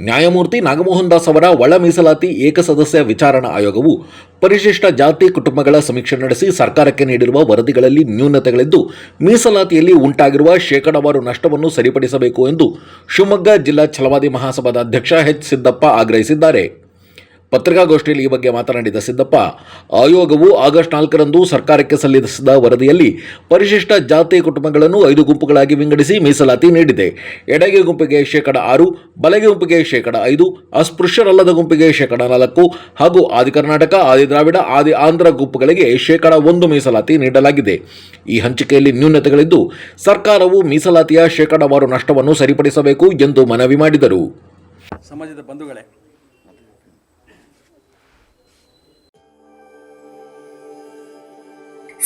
ನ್ಯಾಯಮೂರ್ತಿ ನಾಗಮೋಹನ್ ದಾಸ್ ಅವರ ಒಳ ಮೀಸಲಾತಿ ಏಕಸದಸ್ಯ ವಿಚಾರಣಾ ಆಯೋಗವು ಪರಿಶಿಷ್ಟ ಜಾತಿ ಕುಟುಂಬಗಳ ಸಮೀಕ್ಷೆ ನಡೆಸಿ ಸರ್ಕಾರಕ್ಕೆ ನೀಡಿರುವ ವರದಿಗಳಲ್ಲಿ ನ್ಯೂನತೆಗಳಿದ್ದು, ಮೀಸಲಾತಿಯಲ್ಲಿ ಉಂಟಾಗಿರುವ ಶೇಕಡಾವಾರು ನಷ್ಟವನ್ನು ಸರಿಪಡಿಸಬೇಕು ಎಂದು ಶಿವಮೊಗ್ಗ ಜಿಲ್ಲಾ ಛಲವಾದಿ ಮಹಾಸಭಾದ ಅಧ್ಯಕ್ಷ ಎಚ್ ಸಿದ್ದಪ್ಪ ಆಗ್ರಹಿಸಿದ್ದಾರೆ. ಪತ್ರಿಕಾಗೋಷ್ಠಿಯಲ್ಲಿ ಈ ಬಗ್ಗೆ ಮಾತನಾಡಿದ ಸಿದ್ದಪ್ಪ, ಆಯೋಗವು ಆಗಸ್ಟ್ ನಾಲ್ಕರಂದು ಸರ್ಕಾರಕ್ಕೆ ಸಲ್ಲಿಸಿದ ವರದಿಯಲ್ಲಿ ಪರಿಶಿಷ್ಟ ಜಾತಿ ಕುಟುಂಬಗಳನ್ನು ಐದು ಗುಂಪುಗಳಾಗಿ ವಿಂಗಡಿಸಿ ಮೀಸಲಾತಿ ನೀಡಿದೆ. ಎಡಗೆ ಗುಂಪಿಗೆ ಶೇಕಡ ಆರು, ಬಲಗೆ ಗುಂಪಿಗೆ ಶೇಕಡ ಐದು, ಅಸ್ಪೃಶ್ಯರಲ್ಲದ ಗುಂಪಿಗೆ ಶೇಕಡ ನಾಲ್ಕು ಹಾಗೂ ಆದಿ ಕರ್ನಾಟಕ, ಆದಿ ದ್ರಾವಿಡ, ಆದಿ ಆಂಧ್ರ ಗುಂಪುಗಳಿಗೆ ಶೇಕಡ ಒಂದು ಮೀಸಲಾತಿ ನೀಡಲಾಗಿದೆ. ಈ ಹಂಚಿಕೆಯಲ್ಲಿ ನ್ಯೂನತೆಗಳಿದ್ದು, ಸರ್ಕಾರವು ಮೀಸಲಾತಿಯ ಶೇಕಡವಾರು ನಷ್ಟವನ್ನು ಸರಿಪಡಿಸಬೇಕು ಎಂದು ಮನವಿ ಮಾಡಿದರು. ಸಮಾಜದ ಬಂಧುಗಳೇ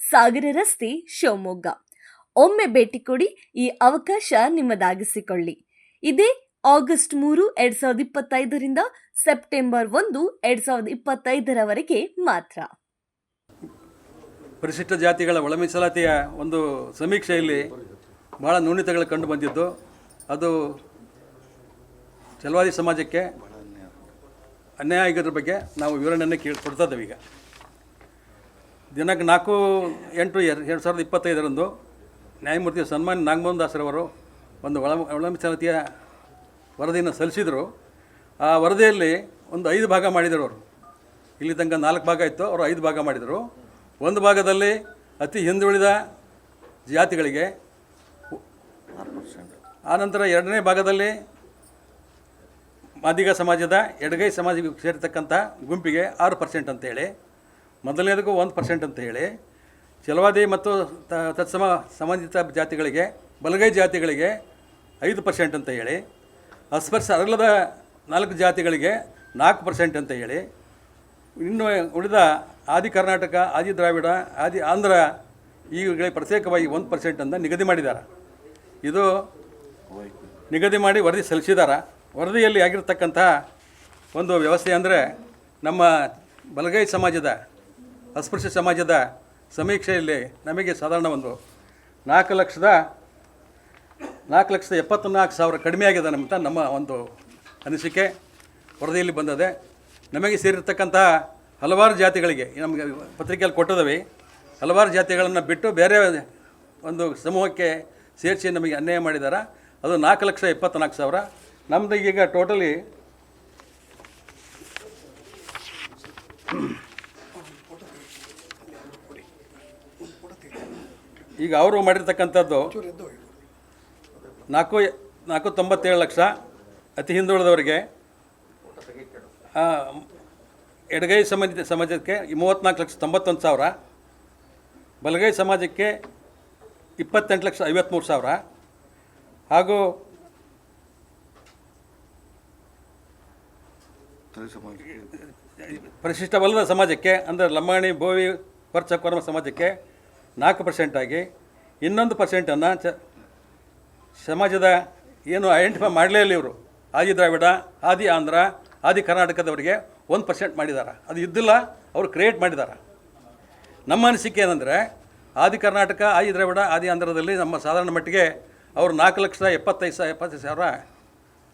ಸಾಗರ ರಸ್ತೆ ಶಿವಮೊಗ್ಗ. ಒಮ್ಮೆ ಭೇಟಿ ಕೊಡಿ ಈ ಅವಕಾಶ ನಿಮ್ಮದಾಗಿಸಿಕೊಳ್ಳಿ. ಇದೇ ಆಗಸ್ಟ್ ಮೂರು, ಎರಡ್ ಸಾವಿರದ ಇಪ್ಪತ್ತೈದರಿಂದ ಸೆಪ್ಟೆಂಬರ್ ಒಂದು, ಎರಡ್ ಸಾವಿರದ ಇಪ್ಪತ್ತೈದರವರೆಗೆ ಮಾತ್ರ. ಪರಿಶಿಷ್ಟ ಜಾತಿಗಳ ಒಳ ಮೀಸಲಾತಿಯ ಒಂದು ಸಮೀಕ್ಷೆಯಲ್ಲಿ ಭಾಳ ನ್ಯೂನತೆಗಳು ಕಂಡು ಬಂದಿದ್ದು. ಅದು ಚಲವಾದಿ ಸಮಾಜಕ್ಕೆ ಅನ್ಯಾಯ ಆಗಿದ್ರ ಬಗ್ಗೆ ನಾವು ವಿವರಣೆಯನ್ನು ಕೇಳಿ ಕೊಡ್ತಾ ಇದ್ದೇವೆ ಈಗ. ದಿನಾಂಕ ನಾಲ್ಕು, ಎಂಟು ಎರ್ ಎರಡು ಸಾವಿರದ ಇಪ್ಪತ್ತೈದರಂದು ನ್ಯಾಯಮೂರ್ತಿ ಸನ್ಮಾನ್ಯ ನಾಗಮೋಹನ್ ದಾಸರವರು ಒಂದು ಒಳ ಮೀಸಲಾತಿಯ ವರದಿಯನ್ನು ಸಲ್ಲಿಸಿದರು. ಆ ವರದಿಯಲ್ಲಿ ಒಂದು ಐದು ಭಾಗ ಮಾಡಿದರು ಅವರು. ಇಲ್ಲಿ ತನಕ ನಾಲ್ಕು ಭಾಗ ಇತ್ತು, ಅವರು ಐದು ಭಾಗ ಮಾಡಿದರು. ಒಂದು ಭಾಗದಲ್ಲಿ ಅತಿ ಹಿಂದುಳಿದ ಜಾತಿಗಳಿಗೆ ಆನಂತರ ಎರಡನೇ ಭಾಗದಲ್ಲಿ ಮಾದಿಗ ಸಮಾಜದ ಎಡಗೈ ಸಮಾಜಕ್ಕೆ ಸೇರಿರ್ತಕ್ಕಂಥ ಗುಂಪಿಗೆ ಆರು ಪರ್ಸೆಂಟ್ ಅಂತೇಳಿ ಮೊದಲನೇದಕ್ಕೂ ಒಂದು ಪರ್ಸೆಂಟ್ ಅಂತ ಹೇಳಿ ಚಲವಾದಿ ಮತ್ತು ತತ್ಸಮ ಸಂಬಂಧಿತ ಜಾತಿಗಳಿಗೆ, ಬಲಗೈ ಜಾತಿಗಳಿಗೆ ಐದು ಪರ್ಸೆಂಟ್ ಅಂತ ಹೇಳಿ, ಅಸ್ಪರ್ಶ ಅಗಲದ ನಾಲ್ಕು ಜಾತಿಗಳಿಗೆ ನಾಲ್ಕು ಪರ್ಸೆಂಟ್ ಅಂತ ಹೇಳಿ, ಇನ್ನು ಉಳಿದ ಆದಿ ಕರ್ನಾಟಕ, ಆದಿ ದ್ರಾವಿಡ, ಆದಿ ಆಂಧ್ರ ಈಗಳಿಗೆ ಪ್ರತ್ಯೇಕವಾಗಿ ಒಂದು ಪರ್ಸೆಂಟ್ ಅಂತ ನಿಗದಿ ಮಾಡಿದ್ದಾರೆ. ಇದು ನಿಗದಿ ಮಾಡಿ ವರದಿ ಸಲ್ಲಿಸಿದ್ದಾರೆ. ವರದಿಯಲ್ಲಿ ಆಗಿರ್ತಕ್ಕಂತಹ ಒಂದು ವ್ಯವಸ್ಥೆ ಅಂದರೆ ನಮ್ಮ ಬಲಗೈ ಸಮಾಜದ ಅಸ್ಪೃಶ್ಯ ಸಮಾಜದ ಸಮೀಕ್ಷೆಯಲ್ಲಿ ನಮಗೆ ಸಾಧಾರಣ ಒಂದು ನಾಲ್ಕು ಲಕ್ಷದ ನಾಲ್ಕು ಲಕ್ಷದ ಎಪ್ಪತ್ತ್ನಾಲ್ಕು ಸಾವಿರ ಕಡಿಮೆ ಆಗಿದೆ ನಮ್ಮ ನಮ್ಮ ಒಂದು ಅನಿಸಿಕೆ ವರದಿಯಲ್ಲಿ ಬಂದದೆ. ನಮಗೆ ಸೇರಿರ್ತಕ್ಕಂತಹ ಹಲವಾರು ಜಾತಿಗಳಿಗೆ ನಮಗೆ ಪತ್ರಿಕೆಯಲ್ಲಿ ಕೊಟ್ಟಿದ್ದೇವೆ ಹಲವಾರು ಜಾತಿಗಳನ್ನು ಬಿಟ್ಟು ಬೇರೆ ಒಂದು ಸಮೂಹಕ್ಕೆ ಸೇರಿಸಿ ನಮಗೆ ಅನ್ಯಾಯ ಮಾಡಿದ್ದಾರೆ ಅದು ನಾಲ್ಕು ಲಕ್ಷ ಎಪ್ಪತ್ತ್ನಾಲ್ಕು ಸಾವಿರ. ನಮ್ಮದು ಈಗ ಟೋಟಲಿ ಈಗ ಅವರು ಮಾಡಿರ್ತಕ್ಕಂಥದ್ದು ನಾಲ್ಕು ನಾಲ್ಕು ತೊಂಬತ್ತೇಳು ಲಕ್ಷ ಅತಿ ಹಿಂದುಳಿದವರಿಗೆ ಎಡಗೈ ಸಮಾಜ ಸಮಾಜಕ್ಕೆ ಮೂವತ್ತ್ನಾಲ್ಕು ಲಕ್ಷ ತೊಂಬತ್ತೊಂದು ಸಾವಿರ, ಬಲಗೈ ಸಮಾಜಕ್ಕೆ ಇಪ್ಪತ್ತೆಂಟು ಲಕ್ಷ ಐವತ್ತ್ಮೂರು ಸಾವಿರ, ಹಾಗೂ ಪರಿಶಿಷ್ಟವಲ್ಲದ ಸಮಾಜಕ್ಕೆ, ಅಂದರೆ ಲಂಬಾಣಿ ಭೋವಿ ಕೊರ್ಚ ಕೊರಮ ಸಮಾಜಕ್ಕೆ ನಾಲ್ಕು ಪರ್ಸೆಂಟಾಗಿ ಇನ್ನೊಂದು ಪರ್ಸೆಂಟನ್ನು ಚ ಸಮಾಜದ ಏನು ಐಡೆಂಟಿಫೈ ಮಾಡಲೇ ಇಲ್ಲ ಇವರು. ಆದಿ ದ್ರಾವಿಡ, ಆದಿ ಆಂಧ್ರ, ಆದಿ ಕರ್ನಾಟಕದವರಿಗೆ ಒಂದು ಪರ್ಸೆಂಟ್ ಮಾಡಿದ್ದಾರೆ ಅದು ಇದ್ದಿಲ್ಲ, ಅವರು ಕ್ರಿಯೇಟ್ ಮಾಡಿದ್ದಾರೆ ನಮ್ಮ ಅನಿಸಿಕೆ ಏನಂದರೆ, ಆದಿ ಕರ್ನಾಟಕ, ಆದಿ ದ್ರಾವಿಡ, ಆದಿ ಆಂಧ್ರದಲ್ಲಿ ನಮ್ಮ ಸಾಧಾರಣ ಮಟ್ಟಿಗೆ ಅವರು ನಾಲ್ಕು ಲಕ್ಷ ಎಪ್ಪತ್ತೈದು ಸಾವಿರ ಎಪ್ಪತ್ತೈದು ಸಾವಿರ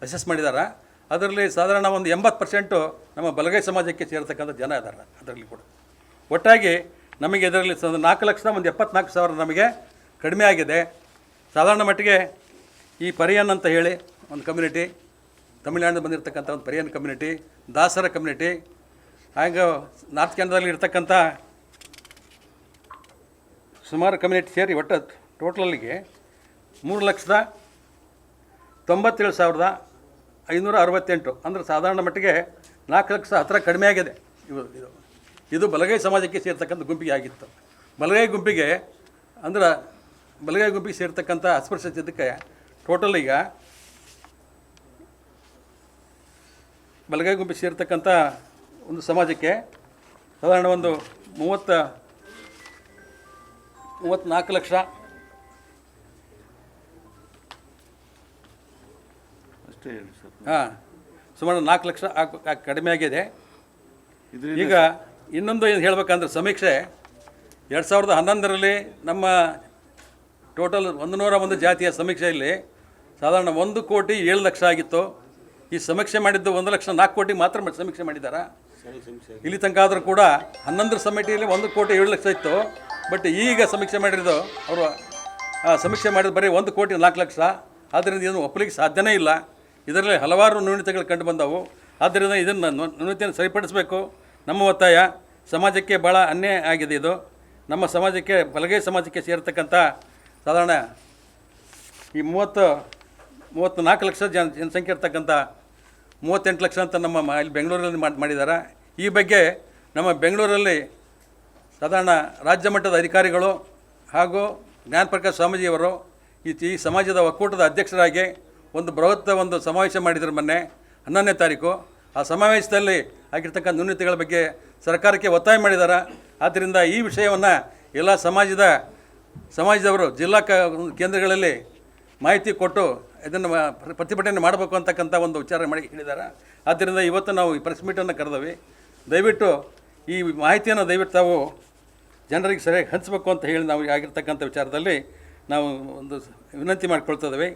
ಅಸೆಸ್ ಮಾಡಿದ್ದಾರೆ ಅದರಲ್ಲಿ ಸಾಧಾರಣ ಒಂದು ಎಂಬತ್ತು ಪರ್ಸೆಂಟು ನಮ್ಮ ಬಲಗೈ ಸಮಾಜಕ್ಕೆ ಸೇರ್ತಕ್ಕಂಥ ಜನ ಇದ್ದಾರೆ ಅದರಲ್ಲಿ ಕೂಡ. ಒಟ್ಟಾಗಿ ನಮಗೆ ಇದರಲ್ಲಿ ನಾಲ್ಕು ಲಕ್ಷದ ಒಂದು ಎಪ್ಪತ್ನಾಲ್ಕು ಸಾವಿರ ನಮಗೆ ಕಡಿಮೆ ಆಗಿದೆ. ಸಾಧಾರಣ ಮಟ್ಟಿಗೆ ಈ ಪರಿಯನ್ ಅಂತ ಹೇಳಿ ಒಂದು ಕಮ್ಯುನಿಟಿ ತಮಿಳುನಾಡಿಂದ ಬಂದಿರತಕ್ಕಂಥ ಒಂದು ಪರಿಯನ್ ಕಮ್ಯುನಿಟಿ ದಾಸರ ಕಮ್ಯುನಿಟಿ ಹಾಗೆ ನಾರ್ತ್ ಕೇಂದ್ರದಲ್ಲಿ ಇರ್ತಕ್ಕಂಥ ಸುಮಾರು ಕಮ್ಯುನಿಟಿ ಸೇರಿ ಒಟ್ಟು ಟೋಟಲಲ್ಲಿಗೆ ಮೂರು ಲಕ್ಷದ ತೊಂಬತ್ತೇಳು ಸಾವಿರದ ಐನೂರ ಅರವತ್ತೆಂಟು. ಅಂದರೆ ಸಾಧಾರಣ ಮಟ್ಟಿಗೆ ನಾಲ್ಕು ಲಕ್ಷ ಹತ್ತಿರ ಕಡಿಮೆ ಆಗಿದೆ. ಇವು ಇದು. ಇದು ಬಲಗೈ ಸಮಾಜಕ್ಕೆ ಸೇರ್ತಕ್ಕಂಥ ಗುಂಪಿಗೆ ಆಗಿತ್ತು ಬಲಗೈ ಗುಂಪಿಗೆ ಅಂದ್ರೆ ಬಲಗೈ ಗುಂಪಿಗೆ ಸೇರ್ತಕ್ಕಂಥ ಅಸ್ಪೃಶ್ಯತೆ ಟೋಟಲ್ ಈಗ ಬಲಗೈ ಗುಂಪಿಗೆ ಸೇರ್ತಕ್ಕಂಥ ಒಂದು ಸಮಾಜಕ್ಕೆ ಸಾಧಾರಣ ಒಂದು ಮೂವತ್ತ ಮೂವತ್ತ್ನಾಲ್ಕು ಲಕ್ಷ ಅಷ್ಟೇ ಹೇಳಿ ಸರ್. ಹಾಂ ಸುಮಾರು ನಾಲ್ಕು ಲಕ್ಷ ಕಡಿಮೆ ಆಗಿದೆ. ಈಗ ಇನ್ನೊಂದು ಏನು ಹೇಳಬೇಕಂದ್ರೆ ಸಮೀಕ್ಷೆ. ಎರಡು ಸಾವಿರದ ಹನ್ನೊಂದರಲ್ಲಿ ನಮ್ಮ ಟೋಟಲ್ ಒಂದು ನೂರ ಒಂದು ಜಾತಿಯ ಸಮೀಕ್ಷೆಯಲ್ಲಿ ಸಾಧಾರಣ ಒಂದು ಕೋಟಿ ಏಳು ಲಕ್ಷ ಆಗಿತ್ತು. ಈ ಸಮೀಕ್ಷೆ ಮಾಡಿದ್ದು ಒಂದು ಲಕ್ಷ ನಾಲ್ಕು ಕೋಟಿ ಮಾತ್ರ ಸಮೀಕ್ಷೆ ಮಾಡಿದ್ದಾರೆ? ಇಲ್ಲಿ ತನಕ ಆದರೂ ಕೂಡ ಹನ್ನೊಂದರ ಸಮಿತಿಯಲ್ಲಿ ಒಂದು ಕೋಟಿ ಏಳು ಲಕ್ಷ ಇತ್ತು. ಬಟ್ ಈಗ ಸಮೀಕ್ಷೆ ಮಾಡಿರೋದು ಅವರು ಸಮೀಕ್ಷೆ ಮಾಡಿದ ಬರೀ ಒಂದು ಕೋಟಿ ನಾಲ್ಕು ಲಕ್ಷ. ಆದ್ದರಿಂದ ಇದನ್ನು ಒಪ್ಪಲಿಕ್ಕೆ ಸಾಧ್ಯನೇ ಇಲ್ಲ. ಇದರಲ್ಲಿ ಹಲವಾರು ನ್ಯೂನತೆಗಳು ಕಂಡು ಬಂದವು. ಆದ್ದರಿಂದ ಇದನ್ನು ನ್ಯೂನತೆಯನ್ನು ಸರಿಪಡಿಸಬೇಕು. ನಮ್ಮ ಒತ್ತಾಯ, ಸಮಾಜಕ್ಕೆ ಭಾಳ ಅನ್ಯಾಯ ಆಗಿದೆ ಇದು. ನಮ್ಮ ಸಮಾಜಕ್ಕೆ, ಬಲಗೈ ಸಮಾಜಕ್ಕೆ ಸೇರ್ತಕ್ಕಂಥ ಸಾಧಾರಣ ಈ ಮೂವತ್ತು ಮೂವತ್ತು ನಾಲ್ಕು ಲಕ್ಷ ಜನ, ಜನಸಂಖ್ಯೆ ಇರ್ತಕ್ಕಂಥ ಮೂವತ್ತೆಂಟು ಲಕ್ಷ ಅಂತ ನಮ್ಮ ಇಲ್ಲಿ ಬೆಂಗಳೂರಲ್ಲಿ ಮಾಡಿ, ಮಾಡಿದ್ದಾರೆ. ಈ ಬಗ್ಗೆ ನಮ್ಮ ಬೆಂಗಳೂರಲ್ಲಿ ಸಾಧಾರಣ ರಾಜ್ಯ ಮಟ್ಟದ ಅಧಿಕಾರಿಗಳು ಹಾಗೂ ಜ್ಞಾನಪ್ರಕಾಶ್ ಸ್ವಾಮೀಜಿಯವರು ಈ ಈ ಸಮಾಜದ ಒಕ್ಕೂಟದ ಅಧ್ಯಕ್ಷರಾಗಿ ಒಂದು ಬೃಹತ್ ಒಂದು ಸಮಾವೇಶ ಮಾಡಿದರು ಮೊನ್ನೆ ಹನ್ನೊಂದನೇ ತಾರೀಕು. ಆ ಸಮಾವೇಶದಲ್ಲಿ ಆಗಿರ್ತಕ್ಕಂಥ ನ್ಯೂನತೆಗಳ ಬಗ್ಗೆ ಸರ್ಕಾರಕ್ಕೆ ಒತ್ತಾಯ ಮಾಡಿದ್ದಾರೆ ಆದ್ದರಿಂದ ಈ ವಿಷಯವನ್ನು ಎಲ್ಲ ಸಮಾಜದ, ಸಮಾಜದವರು ಜಿಲ್ಲಾ ಕೇಂದ್ರಗಳಲ್ಲಿ ಮಾಹಿತಿ ಕೊಟ್ಟು ಇದನ್ನು ಪ್ರತಿಭಟನೆ ಮಾಡಬೇಕು ಅಂತಕ್ಕಂಥ ಒಂದು ವಿಚಾರ ಮಾಡಿ ಹೇಳಿದ್ದಾರೆ ಆದ್ದರಿಂದ ಇವತ್ತು ನಾವು ಈ ಪ್ರೆಸ್ ಮೀಟನ್ನು ಕರೆದವಿ. ದಯವಿಟ್ಟು ಈ ಮಾಹಿತಿಯನ್ನು ದಯವಿಟ್ಟು ತಾವು ಜನರಿಗೆ ಸರಿಯಾಗಿ ಹಂಚಬೇಕು ಅಂತ ಹೇಳಿ ನಾವು ಆಗಿರ್ತಕ್ಕಂಥ ವಿಚಾರದಲ್ಲಿ ನಾವು ಒಂದು ವಿನಂತಿ ಮಾಡಿಕೊಳ್ತಿದ್ದೇವೆ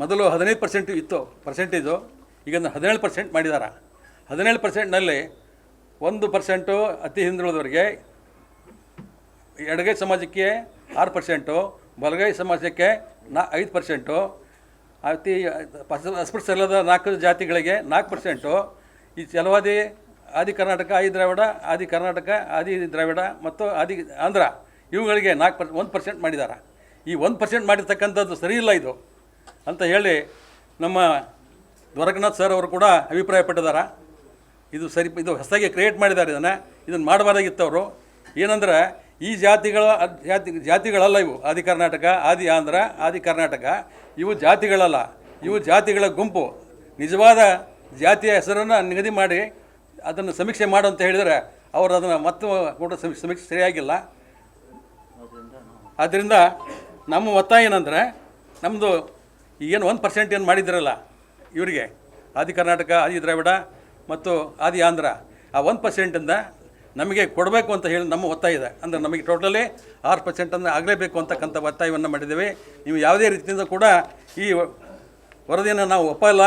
ಮೊದಲು ಹದಿನೈದು ಪರ್ಸೆಂಟ್ ಇತ್ತು ಪರ್ಸೆಂಟೇಜು ಈಗ ಅದನ್ನ ಹದಿನೇಳು ಪರ್ಸೆಂಟ್ ಮಾಡಿದ್ದಾರೆ ಹದಿನೇಳು ಪರ್ಸೆಂಟ್ನಲ್ಲಿ ಒಂದು ಪರ್ಸೆಂಟು ಅತಿ ಹಿಂದುಳಿದವರಿಗೆ, ಎಡಗೈ ಸಮಾಜಕ್ಕೆ ಆರು ಪರ್ಸೆಂಟು ಬಲಗೈ ಸಮಾಜಕ್ಕೆ ನಾ, ಐದು ಪರ್ಸೆಂಟು ಅತಿ ಅಸ್ಪೃಶ್ಯಲ್ಲದ ನಾಲ್ಕು ಜಾತಿಗಳಿಗೆ ನಾಲ್ಕು ಪರ್ಸೆಂಟು ಈ ಚಲವಾದಿ ಆದಿ ಕರ್ನಾಟಕ, ಆದಿ ದ್ರಾವಿಡ, ಆದಿ ಕರ್ನಾಟಕ, ಆದಿ ದ್ರಾವಿಡ ಮತ್ತು ಆದಿ ಆಂಧ್ರ, ಇವುಗಳಿಗೆ ನಾಲ್ಕು ಪರ್ ಒಂದು ಪರ್ಸೆಂಟ್ ಮಾಡಿದ್ದಾರೆ ಈ ಒಂದು ಪರ್ಸೆಂಟ್ ಮಾಡಿರ್ತಕ್ಕಂಥದ್ದು ಸರಿ ಇಲ್ಲ ಇದು. ಅಂತ ಹೇಳಿ ನಮ್ಮ ದ್ವಾರಕನಾಥ್ ಸರ್ ಅವರು ಕೂಡ ಅಭಿಪ್ರಾಯಪಟ್ಟಿದ್ದಾರೆ. ಇದು ಸರಿ ಇದು ಹೊಸದಾಗಿ ಕ್ರಿಯೇಟ್ ಮಾಡಿದ್ದಾರೆ ಇದನ್ನು. ಇದನ್ನು ಮಾಡಬಾರ್ದಾಗಿತ್ತು ಅವರು ಏನಂದ್ರೆ ಈ ಜಾತಿಗಳ ಜಾತಿ ಜಾತಿಗಳಲ್ಲ ಇವು. ಆದಿ ಕರ್ನಾಟಕ ಆದಿ ಆಂಧ್ರ ಆದಿ ಕರ್ನಾಟಕ. ಇವು ಜಾತಿಗಳಲ್ಲ. ಇವು ಜಾತಿಗಳ ಗುಂಪು. ನಿಜವಾದ ಜಾತಿಯ ಹೆಸರನ್ನು ನಿಗದಿ ಮಾಡಿ ಅದನ್ನು ಸಮೀಕ್ಷೆ ಮಾಡು ಅಂತ ಹೇಳಿದರೆ ಅವರು ಅದನ್ನು ಮತ್ತೆ ಕೂಡ ಸಮೀಕ್ಷೆ ಸರಿಯಾಗಿಲ್ಲ. ಆದ್ದರಿಂದ ನಮ್ಮ ಒತ್ತಾಯ ಏನಂದರೆ ನಮ್ಮದು ಏನು ಒಂದು ಪರ್ಸೆಂಟ್ ಏನು ಮಾಡಿದ್ರಲ್ಲ ಇವರಿಗೆ? ಆದಿ ಕರ್ನಾಟಕ, ಆದಿ ದ್ರಾವಿಡ ಮತ್ತು ಆದಿ ಆಂಧ್ರ. ಆ ಒಂದು ಪರ್ಸೆಂಟಿಂದ ನಮಗೆ ಕೊಡಬೇಕು ಅಂತ ಹೇಳಿ ನಮ್ಮ ಒತ್ತಾಯ ಇದೆ. ಅಂದರೆ ನಮಗೆ ಟೋಟಲಿ ಆರು ಪರ್ಸೆಂಟನ್ನು ಆಗಲೇಬೇಕು ಅಂತಕ್ಕಂಥ ಒತ್ತಾಯವನ್ನು ಮಾಡಿದ್ದೇವೆ. ನೀವು ಯಾವುದೇ ರೀತಿಯಿಂದ ಕೂಡ ಈ ವರದಿಯನ್ನು ನಾವು ಒಪ್ಪಲ್ಲ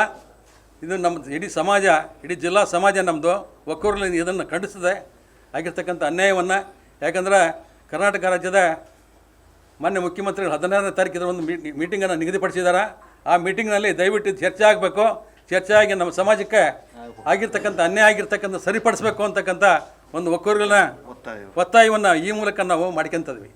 ಇದು ನಮ್ಮ ಇಡೀ ಸಮಾಜ, ಇಡೀ ಜಿಲ್ಲಾ ಸಮಾಜ ನಮ್ಮದು ಒಕ್ಕೂರಲ್ಲಿ ಇದನ್ನು ಖಂಡಿಸಿದೆ. ಆಗಿರ್ತಕ್ಕಂಥ ಅನ್ಯಾಯವನ್ನು. ಯಾಕಂದ್ರೆ ಕರ್ನಾಟಕ ರಾಜ್ಯದ ಮಾನ್ಯ ಮುಖ್ಯಮಂತ್ರಿಗಳು ಹದಿನಾರನೇ ತಾರೀಕಿನ ಒಂದು ಮೀ ಮೀಟಿಂಗನ್ನು ನಿಗದಿಪಡಿಸಿದ್ದಾರೆ ಆ ಮೀಟಿಂಗ್ನಲ್ಲಿ ದಯವಿಟ್ಟು ಚರ್ಚೆ ಆಗಬೇಕು. ಚರ್ಚೆ ಆಗಿ ನಮ್ಮ ಸಮಾಜಕ್ಕೆ ಆಗಿರ್ತಕ್ಕಂಥ ಅನ್ಯಾಯ ಆಗಿರ್ತಕ್ಕಂಥ ಸರಿಪಡಿಸಬೇಕು ಅಂತಕ್ಕಂಥ ಒಂದು ಒಕ್ಕೂರುಗಳನ್ನ ಒತ್ತಾಯ. ಒತ್ತಾಯವನ್ನು ಈ ಮೂಲಕ ನಾವು ಮಾಡ್ಕೊಂತದ್ವಿ